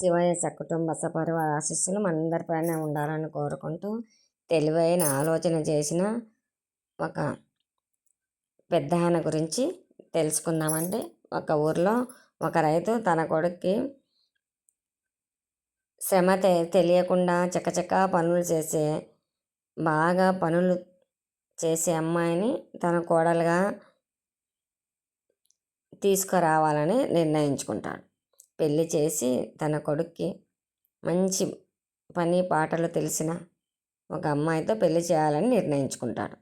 శివయ్య సకుటుంబ సపరివార ఆశీస్సులు మనందరిపైన ఉండాలని కోరుకుంటూ తెలివైన ఆలోచన చేసిన ఒక పెద్ద ఆయన గురించి తెలుసుకుందామండి. ఒక ఊర్లో ఒక రైతు తన కొడుక్కి శ్రమ తె తెలియకుండా చకచక పనులు చేసే బాగా పనులు చేసే అమ్మాయిని తన కోడలుగా తీసుకురావాలని నిర్ణయించుకుంటాడు. పెళ్ళి చేసి తన కొడుక్కి మంచి పని పాటలు తెలిసిన ఒక అమ్మాయితో పెళ్ళి చేయాలని నిర్ణయించుకుంటాడు.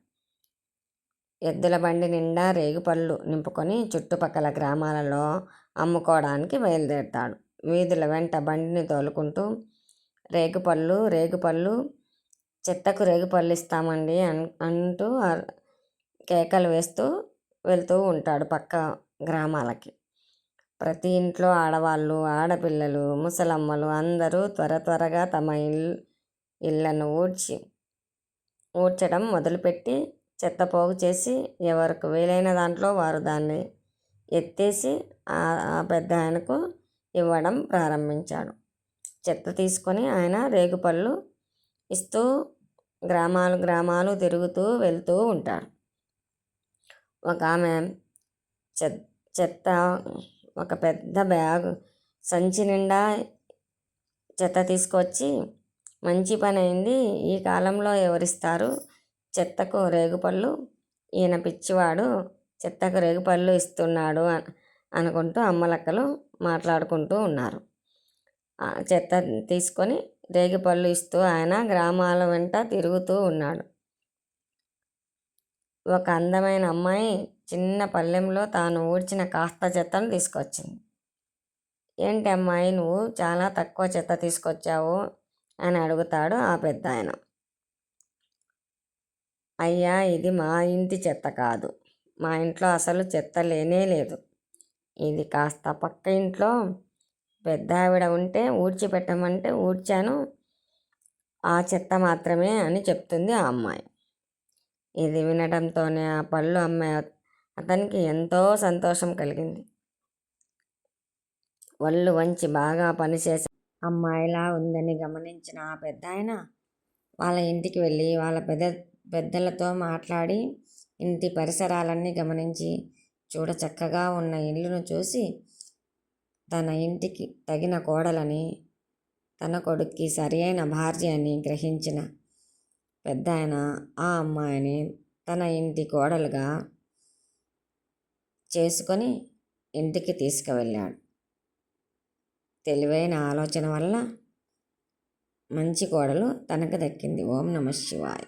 ఎద్దుల బండి నిండా రేగుపళ్ళు నింపుకొని చుట్టుపక్కల గ్రామాలలో అమ్ముకోవడానికి బయలుదేరుతాడు. వీధుల వెంట బండిని తోలుకుంటూ రేగుపళ్ళు రేగుపళ్ళు చెత్తకు రేగుపళ్ళు ఇస్తామండి అన్ అంటూ కేకలు వేస్తూ వెళ్తూ ఉంటాడు పక్క గ్రామాలకి. ప్రతి ఇంట్లో ఆడవాళ్ళు ఆడపిల్లలు ముసలమ్మలు అందరూ త్వర త్వరగా తమ ఇల్ ఇళ్ళను ఊడ్చి ఊడ్చడం మొదలుపెట్టి చెత్త పోగు చేసి ఎవరికి వీలైన దాంట్లో వారు దాన్ని ఎత్తేసి ఆ పెద్ద ఆయనకు ఇవ్వడం ప్రారంభించాడు. చెత్త తీసుకొని ఆయన రేగుపళ్ళు ఇస్తూ గ్రామాలు గ్రామాలు తిరుగుతూ వెళ్తూ ఉంటాడు. ఒక ఆమె చెత్త ఒక పెద్ద బ్యాగ్ సంచి నిండా చెత్త తీసుకొచ్చి మంచి పని అయింది. ఈ కాలంలో ఎవరిస్తారు? చెత్తకు రేగుపళ్ళు. ఈయన పిచ్చివాడు చెత్తకు రేగుపళ్ళు ఇస్తున్నాడు అనుకుంటూ అమ్మలక్కలు మాట్లాడుకుంటూ ఉన్నారు. చెత్త తీసుకొని రేగిపళ్ళు ఇస్తూ ఆయన గ్రామాల వెంట తిరుగుతూ ఉన్నాడు. ఒక అందమైన అమ్మాయి చిన్న పళ్ళెంలో తాను ఊడ్చిన కాస్త చెత్తను తీసుకొచ్చింది. ఏంటి అమ్మాయి నువ్వు చాలా తక్కువ చెత్త తీసుకొచ్చావు అని అడుగుతాడు ఆ పెద్ద ఆయన అయ్యా ఇది మా ఇంటి చెత్త కాదు. మా ఇంట్లో అసలు చెత్త లేనే లేదు. ఇది కాస్త పక్క ఇంట్లో. పెద్ద ఆవిడ ఉంటే ఊడ్చిపెట్టమంటే ఊడ్చాను. ఆ చెత్త మాత్రమే అని చెప్తుంది ఆ అమ్మాయి. ఇది వినడంతోనే ఆ పళ్ళు అమ్మే అతనికి ఎంతో సంతోషం కలిగింది. ఒళ్ళు వంచి బాగా పనిచేసే అమ్మాయిలా ఉందని గమనించిన ఆ పెద్ద ఆయన వాళ్ళ ఇంటికి వెళ్ళి వాళ్ళ పెద్ద పెద్దలతో మాట్లాడి ఇంటి పరిసరాలన్నీ గమనించి చూడ చక్కగా ఉన్న ఇల్లును చూసి తన ఇంటికి తగిన కోడలని తన కొడుక్కి సరి అయిన భార్య అని గ్రహించిన పెద్ద ఆయన ఆ అమ్మాయిని తన ఇంటి కోడలుగా చేసుకొని ఇంటికి తీసుకువెళ్ళాడు. తెలివైన ఆలోచన వల్ల మంచి కోడలు తనకు దక్కింది. ఓం నమ శివాయ్.